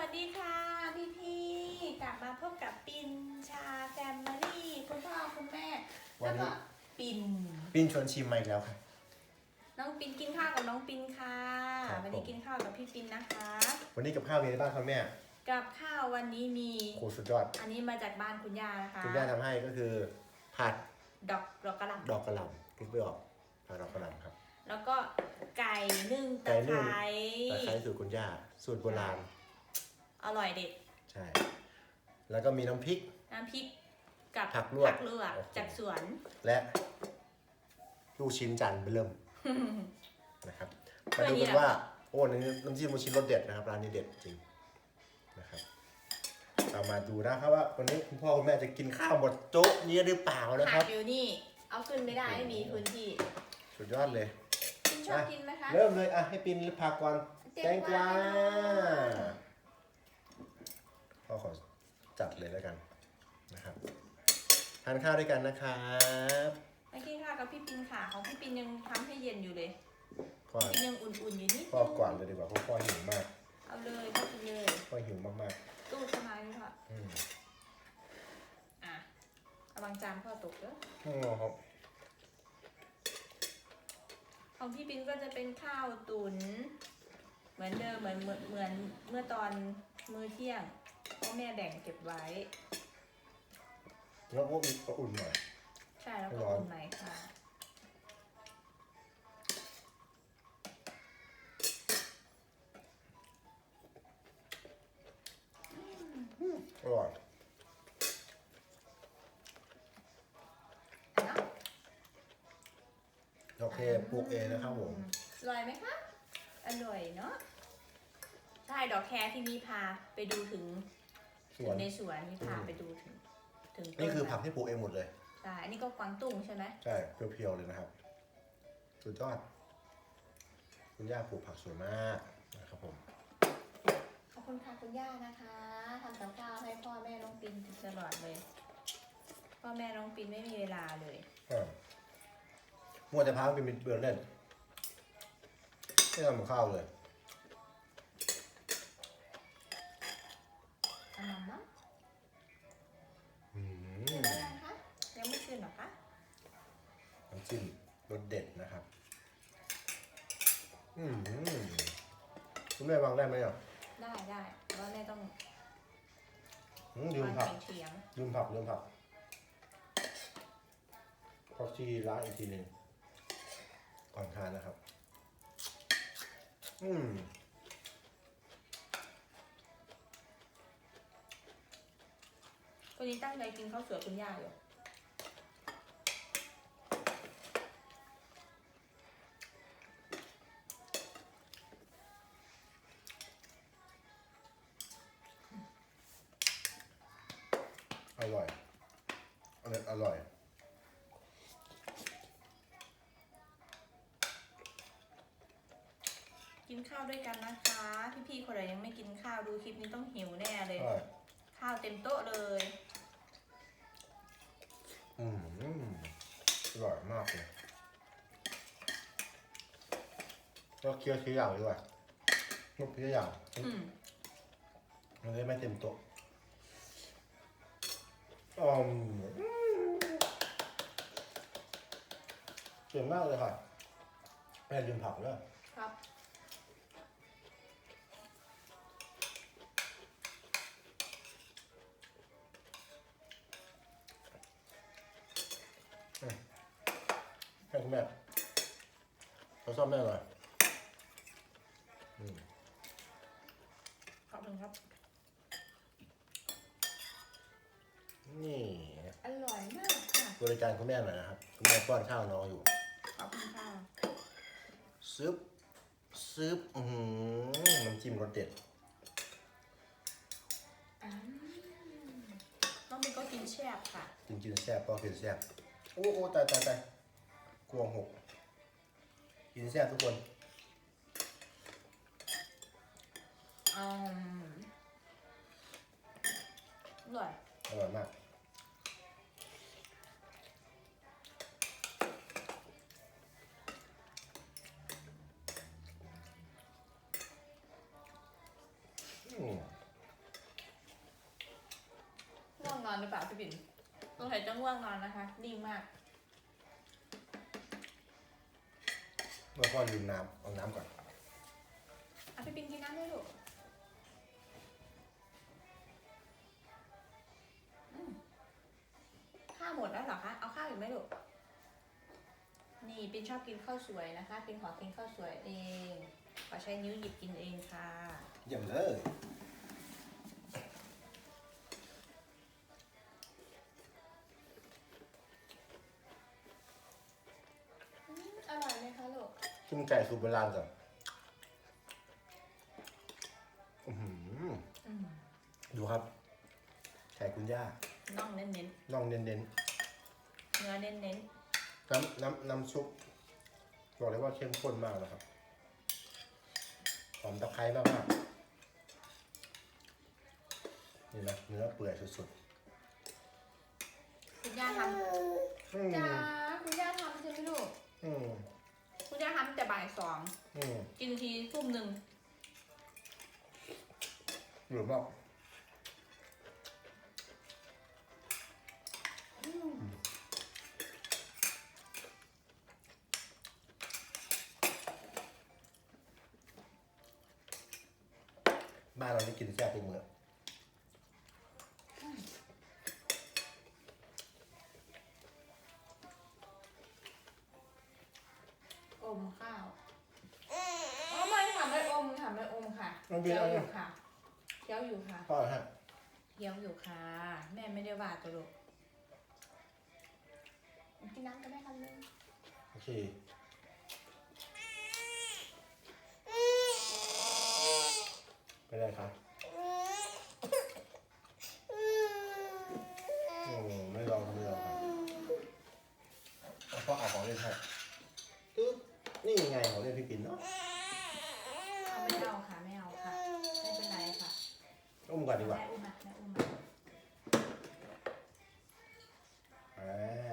วัสดีค่ะพี่พี่ๆกลับมาพบกับปินชาแฟมิลี่คุณพ่อคุณแม่ วัแล้นวนี้ ก็ปิน ปิ้นชวนชิมมาอีกแล้วครับน้องปินกินข้าวกับน้องปินค่ะครับวันนี้ผม กินข้าวกับพี่ปินนะคะ วันนี้กับข้าวมีอะไรบ้างครับแม่กับข้าววันนี้มี โคสุดยอดอันนี้มาจากบ้านคุณย่านะคะคุณย่าทำให้ก็คือ ผัดดอกดอกกระหล่ำดอกกระหล่ำคิดไม่ออกผัดดอกกระหล่ำครับ แล้วก็ไก่นึ่งไก่ตะนึ่ไคง ร้ ตะไคร้สูตรคุณย่าสูตรโบราณ อร่อยเด็ดใช่ แล้วก็มีน้ำพริก น้ำพริกกับผักลวกผักลวกโอ้โหจากสวน และลูกชิ้นจันทร์เริ่ม นะครับถ้มาวยดูนี้กันแหละว่า โอ้นี่น้ำจิ้มลูกชิ้นรสเด็ดนะครับ ร้านนี้เด็ดจริงนะครับเรามาดูนะครับว่าวันนี้คุณพ่อคุณแม่จะกินข้าวหมดโต๊ะนี้หรือเปล่านะคผัรักบอยู่นี่ เอาขึ้นไม่ได้ไม่มีพื้นที่สุดยอดเลย คุณชอบกินไหมคะ เริ่มเลยอะให้ปินผักก่อนแตแตงงกกวาวาพ่อขอ จัดเลยแล้วกันนะครับทานข้าวด้วยกันนะครับไปกินข้าวกับพี่ปินค่ะของพี่ปินยังทำให้เย็นอยู่เลยพ่อปินยังอุ่นๆอยู่นิดพ่อก่อนเลยดีกว่าเพราะพ่อหิวมากเอาเลยก็กินเลย พ่อหิวมากตู้ทำไมพ่อๆอืมอะระวังจานพ่อตกเด้อโอ้ครับของพี่ปินก็จะเป็นข้าวตุ๋นเหมือนเดิมเหมือนเหมือนเหมือนเมื่อตอนมื้อเที่ยง พ่อแม่แบ่งเก็บไว้ แล้วก็มีก็อุ่นหน่อย ใช่แล้วก็ร้อน อุ่นใหม่ค่ะ อร่อยเนาะโอเคปลูกเองนะครับผม อร่อยไหมคะ อร่อยเนาะใช่ดอกแครที่มีพาไปดูถึง สถึวนงในสวนมีพาอืม ไปดูถึง ถึงต้นี่คือผักะที่ปลูกเองหมดเลย ใช่ อันนี้ก็กวางตุ้งใช่ไหมใช่เพียวๆเลยนะครับ สุดยอด คุณย่าปลูกผักสวยมากนะครับผม ขอบคุณค่ะคุณย่านะคะทำกับข้าวให้พ่อแม่น้องปินตลอดเลย พ่อแม่น้องปินไม่มีเวลาเลย อ่ามัวแต่พาเป็นเบื่อเล่นไม่ทำกับข้าวเลย นนั้นเนาะอืขึ้นมแล้วยังคะยังไม่ขึ้นหรอคะน้ำจิ้มรสเด็ดนะครับ อืมคุณแม่วางได้ไหมอะได้ได้แต่ว่าแม่ต้องอืมลืมวางผัก เฉียงลืมผักลืมผักผักชีล้างอีกทีหนึ่งก่อนทานนะครับ อืม ๆคนนี้ตั้งใจกินข้าวสวยคุณย่าอยู่อร่อยอร่อยอร่อยกินข้าวด้วยกันนะคะ พี่ๆคนไหนยังไม่กินข้าวดูคลิปนี้ต้องหิวแน่เลย อร่อย ข้าวเต็มโต๊ะเลย อืมอร่อยมากเลยก็เคี้ยวทีอย่างดีกว่าลูกทีอย่างอืมมันจะไม่เต็มโต๊ะอืมเก่งมากเลยค่ะแม่ลืมผักเลยครับ ให้คุณแม่เขาซ่อมแม่หน่อยอืมขอบคุณครับ นี่อร่อยมากค่ะ บริการคุณแม่หน่อยนะครับ คุณแม่ป้อนข้าวน้องอยู่ ขอบคุณค่ะ ซึบ ซึบ อือหือน้ำจิ้มรสเด็ด อืมน้องบินก็กินแช่บค่ะจริงๆแซ่บก็คือแซ่บโอ้โอ้ตายตายตาย วงหกกินแซ่บทุกคน อืมอร่อยอร่อยมากง่วงนอนหรือเปล่าพี่บินต้องใส่จังง่วงนอนนะคะ ดีมาก เมื่อพ่อลืมน้ำเอาน้ำก่อนอะพี่ปิ่นกินน้ำด้วยลูกอืมข้าวหมดแล้วเหรอคะ เอาข้าวอีกไหมลูก นี่ปิ่นชอบกินข้าวสวยนะคะปิ่นขอกินข้าวสวยเอง ขอใช้นิ้วหยิบกินเองค่ะ เยี่ยมเลย กกินไก่สูตรโบราณก่อนอื้อหืออืมดูครับไก่คุณย่าน่องเน้นน่องเน้นๆเนื้อเน้นๆน้ำน้ำน้ำซุปบอกเลยว่าเข้มข้นมากนะครับหอมตะไคร้มากมากๆนี่นะเนื้อเปื่อยสุดๆคุณย่าทๆอืมำจ้า องอืมกินทีทุ่มหนึ่งหรือมากอืมบ้านเรานี่กินแซ่บทุกมื้ออมข้าวอ๋อไม่ค่ะไม่อมค่ะ ไม่อมค่ะเคี้ยวอยู่ค่ะเคี้ยวอยู่ค่ะพ่อฮะเคี้ยวอยู่ค่ะ แม่ไม่ได้ว่าตัวลูกกินน้ำกันได้คำนึงโอเคเป็นไรครับอืมไม่ลองไม่ลองครับเอาพ่อเอาของเล่นให้อึ๊บนี่ไงของเล่นพี่ปิ่นเนาะ เอาไม่เอาค่ะไม่เอาค่ะ ไม่เป็นไรค่ะ อุ้ม ก่อนดีกว่าแม่อุ้มมาแม่อุ้มมาอ่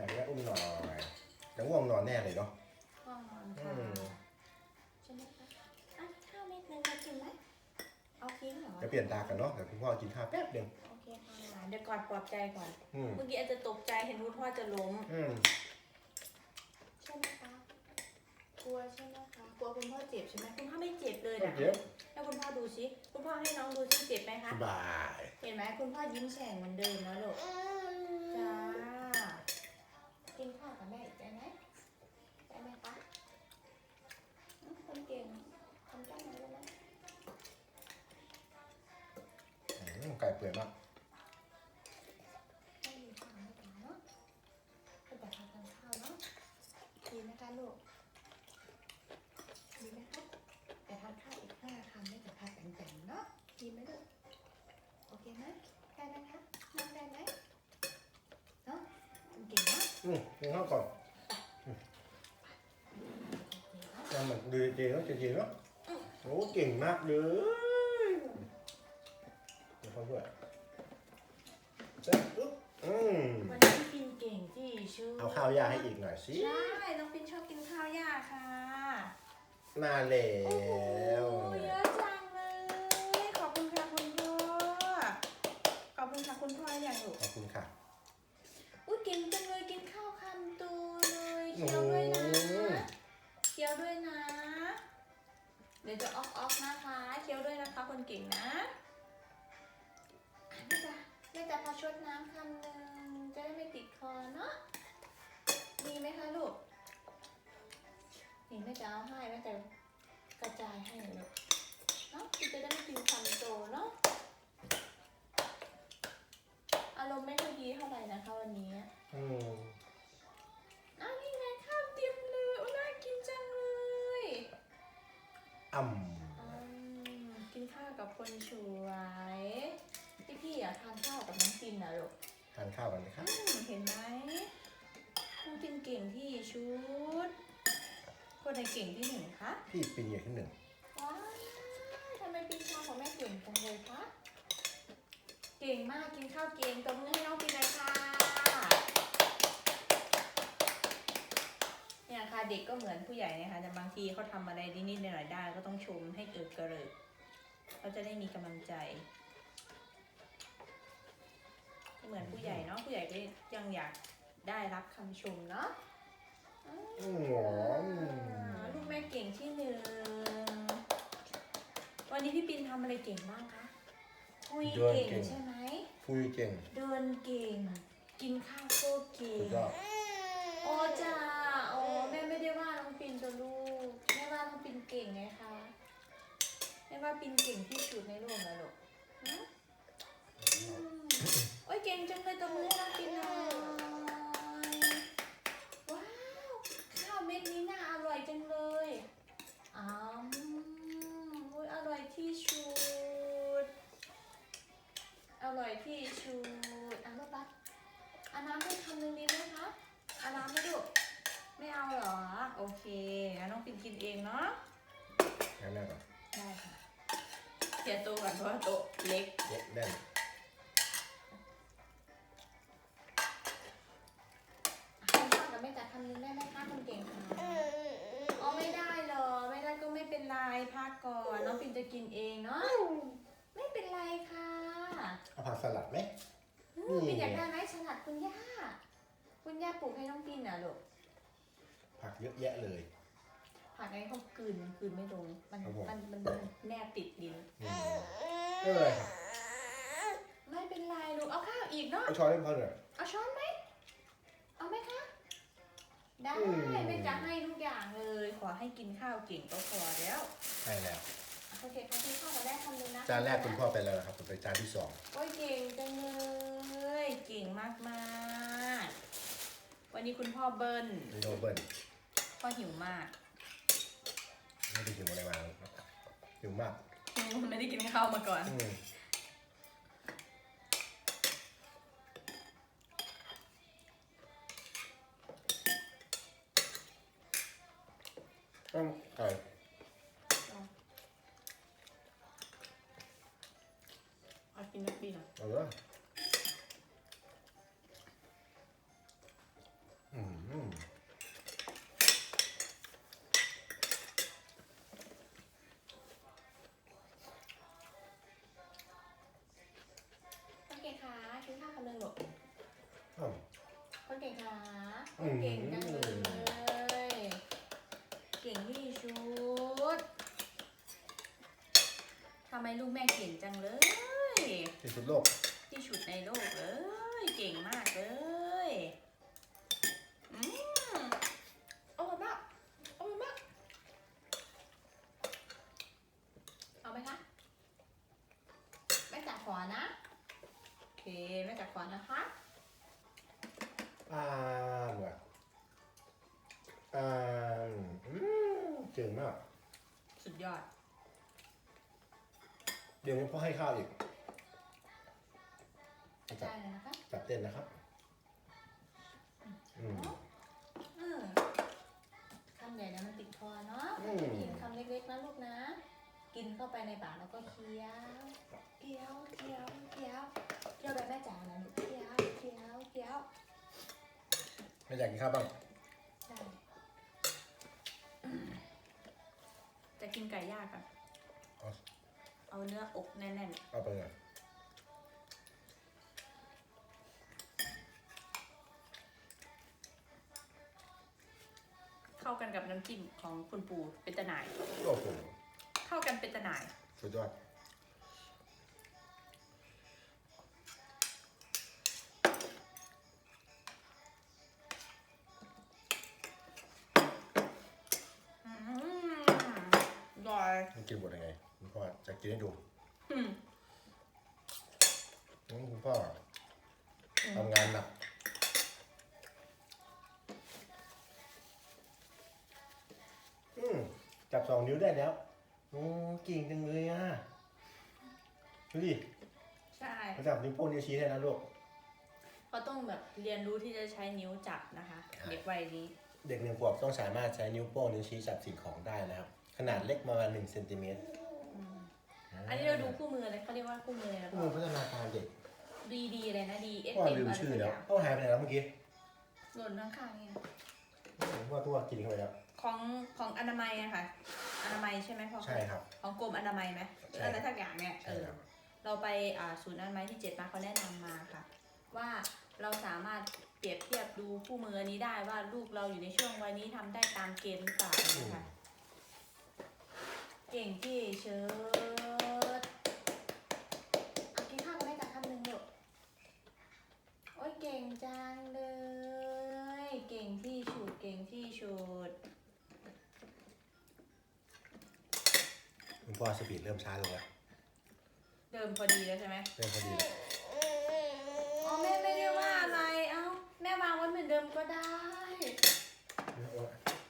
าแม่อุ้มหน่อยจะง่วงนอนแน่เลยเนาะก่อนอืค่ะมใช่ไหมคะอะข้าวเม็ดนึงจะกินไหมเอาทิ้งเหรอจะเปลี่ยนตากันเนาะเดี๋ยวคุณพ่อกินข้าวแป๊บเดียวโอเคค่ะเดี๋ยวก่อนปลอบใจก่อนอืมเมื่อกี้อาจจะตกใจเห็นคุณพ่อจะล้ม อืม ใช่ไหมคะ กลัว ใช่ไหมคะกลัวคุณพ่อเจ็บใช่ไหมคุณพ่อไม่เจ็บเลยโอนะเคแล้วคุณพ่อดูสิคุณพ่อให้น้องดูสิเจ็บไหมคะสบายเห็นไหมคุณพ่อยิ้มแฉ่งเหมือนเดิมแล้วลูกจ้ากินข้าวกับแม่อีกได้ไหมได้ไหมคะอืมคนเก่งทำได้ไหมลูกนะอืมไก่เปื่อยมากให้มีข้าวให้กันเนาะให้แต่ทานกันข้าวเนาะดีไหมคะลูกดีไหมคะแต่ทานข้าวอีกห้าคำไม่แต่ทานแข็งๆเนาะ ดีไหมลูกโอเคไหมได้ไหมคะนั่งได้ไหมเนาะคุณเก่งเนาะอืมกินข้าวก่อนทำเหมือนดูเจเนาะเจเจเนาะโอ้เก่งมากเลยเดี๋ยวเขาด้วยเสร็จปุ๊บอืมวันนี้กินเก่งที่ชูเอาข้าวย่าให้อีกหน่อยสิใช่น้องปินชอบกินข้าวย่าค่ะ มาแล้โอ้โหว นี่แม่จะเอาให้แม่จะกระจายให้ลูกเนาะคุณจะได้ไม่กินคำโตเนาะอารมณ์ไม่ค่อยดีเท่าไหร่นะคะวันนี้อืมอ้าวนี่ไงข้าวเต็มเลยโอ้น่ากินจังเลยอ่ำอืมกินข้าวกับคนสวยพี่พี่อยากทานข้าวกับน้องจินนะลูกทานข้าวกันนะครับอืมเห็นไหมน้องจินเก่งที่ชุด คนไหนเก่งที่หนึ่งคะพี่ปินอย่างที่หนึ่งว้าวทำไมปีชาของแม่เก่งจังเลยคะ เก่งมากกินข้าวเก่งตบมือให้น้องปินเลยค่ะ เนี่ยค่ะเด็กก็เหมือนผู้ใหญ่นะคะแต่บางทีเขาทำอะไรนิดๆหน่อยๆได้ก็ต้องชมให้เกิดกระเริกเขาจะได้มีกำลังใจเป็นเหมือนผู้ใหญ่เนาะผู้ใหญ่ก็ยังอยากได้รับคำชมเนาะอืมอ่า ลูกแม่เก่งที่หนึ่ง วันนี้พี่ปินทำอะไรเก่งบ้างคะคุยเก่งใช่ไหมคุยเก่ง เดินเก่ง กินข้าวโคตรเก่สุงดยอดโอ้จ้าโอ้แม่ไม่ได้ว่าน้องปินตัวลูก แม่ว่าน้องปินเก่งไงคะ แม่ว่าปินเก่งที่สุดในโลกแล้วลูกฮะอืมโอ้ยเก่งจังเลยตัวมือให้น้องปินหน่อยว้าวข้าวเม็ดนี้น่าอร่อยจังเลยอ้าวโอ้ยอร่อยที่สุดอร่อยที่สุดอะลูกปั๊บเอาน้ำให้คำหนึ่งดีไหมคะเอาน้ำไหม่ดูไม่เอาเหรอ โอเคงั้นน้องปินกินเองเนาะ งั้นแม่ก่อน ได้ค่ะ เสียตัวก่อนเพราะว่าโต๊ะเล็กเย็ดแน่นคุณพ่อกับแม่จัดคำนึงได้ไหมคะคุณเก่งคะอ๋อไม่ได้เหรอ ไม่ได้ก็ไม่เป็นไรพักก่อนน้องปินจะกินเองเนาะไม่เป็นไรค่ะเอาผักสลัดไหม อืมปินอยากได้ไหมสลัดคุณย่า คุณย่าปลูกให้น้องปินน่ะลูกผักเยอะแยะเลย ผักไอ้เขากลืนกลืนไม่ลงมันครับผม มันมันมันแนบติดดิน อืมไม่เป็นไรครับไม่เป็นไรลูกเอาข้าวอีกเนาะเอาช้อนให้พ่อหน่อย เอาช้อนไหมเอาไหมคะ ได้อืม ไม่จะให้ทุกอย่างเลย ขอให้กินข้าวเก่งก็พอแล้ว ใช่แล้ว โอเคค่ะคุณพ่อมาได้คำนึงนะจานแรกคุณพ่อไปแล้วนะครับต่อไปจานที่สองโอ้ยเก่งจังเลยเก่งมากมากๆวันนี้คุณพ่อเบิ้ลโนเบิลพ่อหิวมาก ไม่ได้กินอะไรมาหิวมากไม่ได้กินข้าวมาก่อน อืมต้องไก่เอากินนักดีนะเอาเลย ทำไมลูกแม่เก่งจังเลย ที่สุดโลก ที่สุดในโลกเลย เก่งมากเลยอืมอร่อยมากอร่อยมาก เอาไหมคะแม่จัดขอนะ โอเคแม่จัดขอนะคะ อ่านว่ะอ่านอืมเก่งมาก สุดยอด เดี๋ยวนี้พ่อให้ข้าวอีกจับได้เลยนะคะจับเต้นนะครับ อืมอืมคำใหญ่นะมันติดคอเนาะอืม กินคำเล็กๆนะลูกนะ กินเข้าไปในปากแล้วก็เคี้ยวเคี้ยวเคี้ยวเคี้ยวเคี้ยวแบบแม่จ๋านะลูกเคี้ยวเคี้ยวเคี้ยวไม่อยากกินข้าวบ้างได้จะกินไก่ย่างกัน เอา เอาเนื้ออกแน่นเอาไปเลยๆเข้ากันกับน้ำจิ้มของคุณปู่เป็นตะหน่าย โอ้โหเข้ากันเป็นตะหน่าย สุดยอด ให้ดูอืมอืมคุณพ่อทำงานหนักอืมจับสองนิ้วได้แล้วโอ้เก่งจังเลยอะดูดิใช่เขาจับนิ้วโป้งนิ้วชี้ได้นะลูก เขาต้องแบบเรียนรู้ที่จะใช้นิ้วจับนะคะ เด็กวัยนี้ เด็กหนึ่งขวบต้องสามารถใช้นิ้วโป้งนิ้วชี้จับสิ่งของได้นะครับ ขนาดเล็กประมาณหนึ่งเซนติเมตรอืม อันนี้เราดูคู่มือเลยเขาเรียกว่าคู่มือเลยนะข้อมูลพัฒนาการเด็กดีดีอะไรนะดีเอสพ่อเอ็มลืมอะไรชื่อสักอแล้วย่างพ่อหายไปไหนแล้วเมื่อกี้หล่นข้างๆเนี่ยผมว่าตัวกินเข้าไปแล้วของของอนามัยอะค่ะ อนามัยใช่ไหมพ่อใช่ครับ ของกรมอนามัยไหมหรือใช่อะไรสักอย่างเนี่ยเอใช่อ ครับ เราไปอ่าศูนย์อนามัยที่เจ็ดมาเขาแนะนำมาค่ะ ว่าเราสามารถเปรียบเทียบดูคู่มืออันนี้ได้ว่าลูกเราอยู่ในช่วงวัยนี้ทำได้ตามเกณฑ์หรือเปล่านะคะเก่งที่เชิดเอากินข้าวกันได้จากคำหนึ่งลูกโอ้ยเก่งจังเลย เก่งที่สุดเก่งที่สุดคุณพ่อสปีดเริ่มช้าลงแล้วเดิมพอดีแล้วใช่ไหมเริ่มพอดีแล้วอ๋อแม่ไม่ได้ว่าอะไรเอ้าแม่วางไว้เหมือนเดิมก็ได้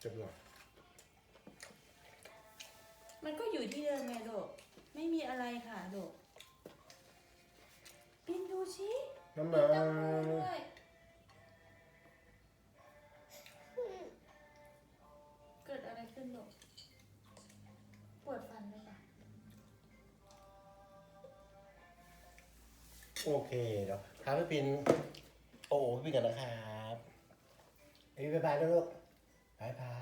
เจ็บหน่อยมันก็อยู่ที่เดิมไงลูกไม่มีอะไรค่ะลูกปินดูชิน้ำปิมันเต้าหู้ด้วย โอเคเดี๋ยวพาพี่ปินโอ้พี่ปินกันนะครับเอ้ยบายบายนะลูกบายบาย